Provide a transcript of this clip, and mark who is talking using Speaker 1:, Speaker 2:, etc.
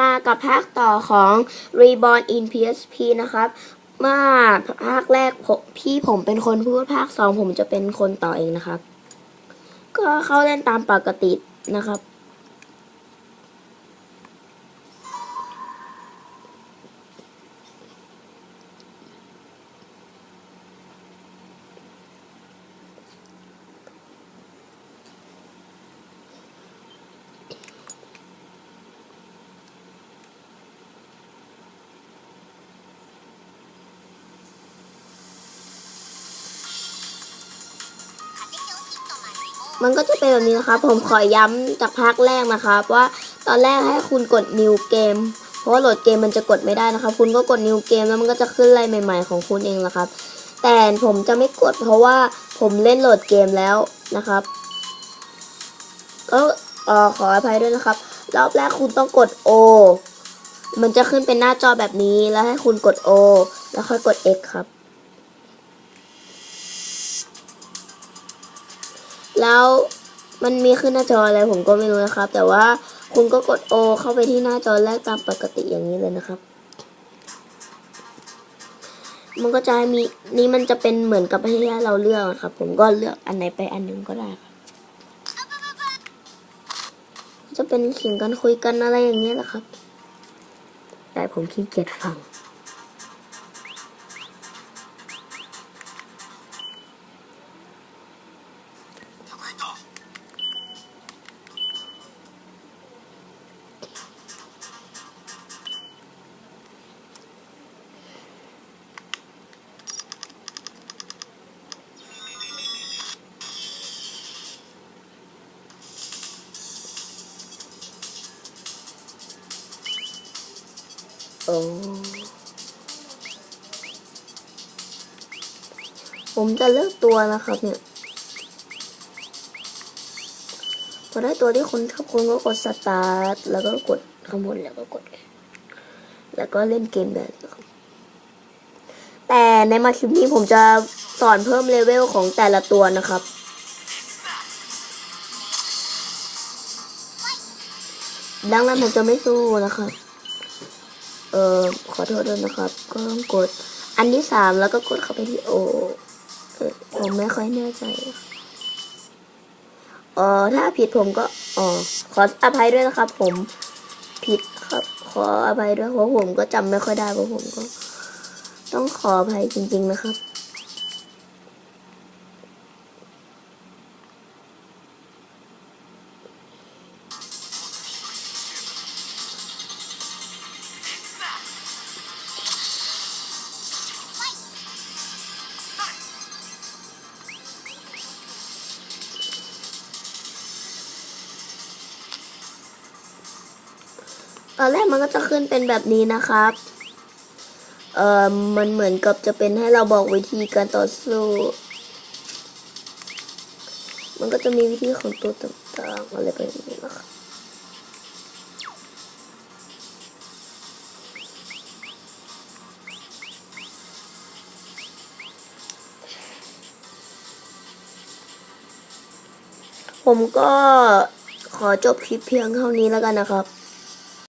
Speaker 1: มากับภาคต่อของ Reborn in PSP นะครับ เมื่อภาคแรกพี่ผมเป็นคนพูดภาคสองผมจะเป็นคนต่อเองนะครับ ก็เข้าเล่นตามปกตินะครับ มันก็จะเป็นแบบนี้นะครับ ผมขอย้ำจากภาคแรกนะครับ ว่าตอนแรกให้คุณกด new game เพราะโหลดเกมมันจะกดไม่ได้นะครับ คุณก็กด new game แล้วมันก็จะขึ้นอะไรใหม่ ๆ ของคุณเองนะครับ แต่ผมจะไม่กดเพราะว่าผมเล่นโหลดเกมแล้วนะครับก็ขออภัยด้วยนะครับ รอบแรกคุณต้องกด O มันจะขึ้นเป็นหน้าจอแบบนี้แล้วให้คุณกด O แล้วค่อยกด X ครับ แล้วมันมีขึ้นหน้าจออะไรผมก็ไม่รู้นะครับ แต่ว่าคุณก็กด O เข้าไปที่หน้าจอแรกตามปกติอย่างนี้เลยนะครับ มันก็จะมีนี่มันจะเป็นเหมือนกับให้เราเลือกครับ ผมก็เลือกอันไหนไปอันหนึงก็ได้ครับจะเป็นเสียงกันคุยกันอะไรอย่างเงี้ยแหละครับ แต่ผมขี้เกียจฟัง โอ้ผมจะเลือกตัวนะครับเนี่ย พอได้ตัวที่คุณชอบคุณก็กดสตาร์ทแล้วก็กดข้างบนแล้วก็กด แล้วก็เล่นเกมได้เลยครับแต่ในมาคลิปนี้ผมจะสอนเพิ่มเลเวลของแต่ละตัวนะครับดังนั้นผมจะไม่สู้นะครับ เออขอโทษด้วยนะครับ ก็ต้องกด อันที่สามแล้วก็กดเข้าไปที่โอ เออผมไม่ค่อยแน่ใจ เออถ้าผิดผมก็อ๋อขออภัยด้วยนะครับ ผมผิดครับ ขออภัยด้วยเพราะผมก็จำไม่ค่อยได้เพราะผมก็ ต้องขออภัยจริง ๆ นะครับ ตอนแรกมันก็จะขึ้นเป็นแบบนี้นะครับ เอ่อ มันเหมือนกับจะเป็นให้เราบอกวิธีการต่อสู้ มันก็จะมีวิธีของตัวต่างๆอะไรแบบนี้นะครับผมก็ขอจบคลิปเพียงเท่านี้แล้วกันนะครับ